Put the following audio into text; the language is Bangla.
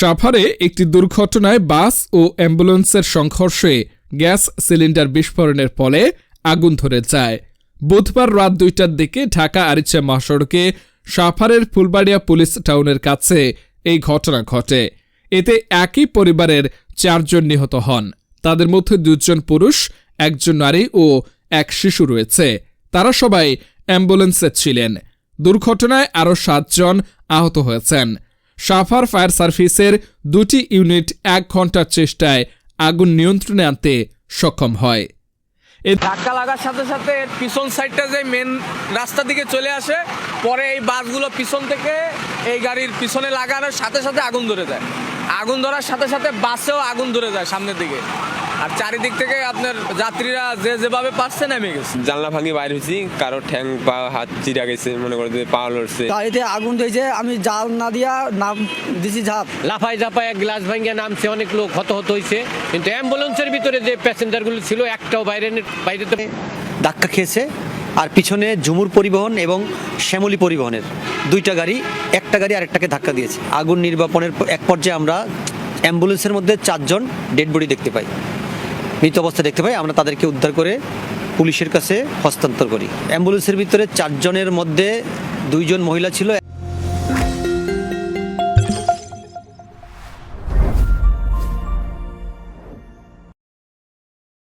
সাভারে একটি দুর্ঘটনায় বাস ও অ্যাম্বুলেন্সের সংঘর্ষে গ্যাস সিলিন্ডার বিস্ফোরণের ফলে আগুন ধরে যায়। বুধবার রাত দুইটার দিকে ঢাকা আরিচা মহাসড়কে সাফারের ফুলবাড়িয়া পুলিশ টাউনের কাছে এই ঘটনা ঘটে। এতে একই পরিবারের চারজন নিহত হন। তাদের মধ্যে দুজন পুরুষ, একজন নারী ও এক শিশু রয়েছে। তারা সবাই অ্যাম্বুলেন্সে ছিলেন। দুর্ঘটনায় আরও সাতজন আহত হয়েছেন। সাফার ফায়ার সার্ভিসের দুটি ইউনিট এক ঘণ্টার চেষ্টায় আগুন নিয়ন্ত্রণে আনতে সক্ষম হয়। এই ধাক্কা লাগার সাথে সাথে পিছন সাইডটা যে মেন রাস্তা দিকে চলে আসে, পরে এই বাসগুলো পিছন থেকে এই গাড়ির পিছনে লাগানোর সাথে সাথে আগুন ধরে যায়। আগুন ধরার সাথে সাথে বাসেও আগুন ধরে যায় সামনের দিকে। আর চারিদিক থেকে আপনার যাত্রীরা যে যেভাবে পারছে নেমে গেছে। জানলা ভাঙি বাইরে হয়েছি কারও ঠ্যাং পা হাত চিরা গেছে মনে করে যে পা লড়ছে। গাড়িতে আগুন দিয়েছে আমি জাল না দিয়া নাম দিছি ঝাপ। লাফায় জাফায় এক গ্লাস ভাঙ্গিয়া নামছে অনেক লোক হতাহত হয়েছে। কিন্তু অ্যাম্বুলেন্সের ভিতরে যে প্যাসেঞ্জারগুলো ছিল একটাও বাইরে বাইরে তো ধাক্কা খেয়েছে আর পিছনে ঝুমুর পরিবহন এবং শ্যামলী পরিবহনের। দুইটা গাড়ি একটা গাড়ি আরেকটাকে ধাক্কা দিয়েছে। আগুন নির্বাপনের এক পর্যায়ে আমরা অ্যাম্বুলেন্সের মধ্যে চারজন ডেড বডি দেখতে পাই। মৃত অবস্থা দেখতে পাই। আমরা তাদেরকে উদ্ধার করে পুলিশের কাছে হস্তান্তর করি। অ্যাম্বুলেন্সের ভিতরে চারজনের মধ্যে দুইজন মহিলা ছিল।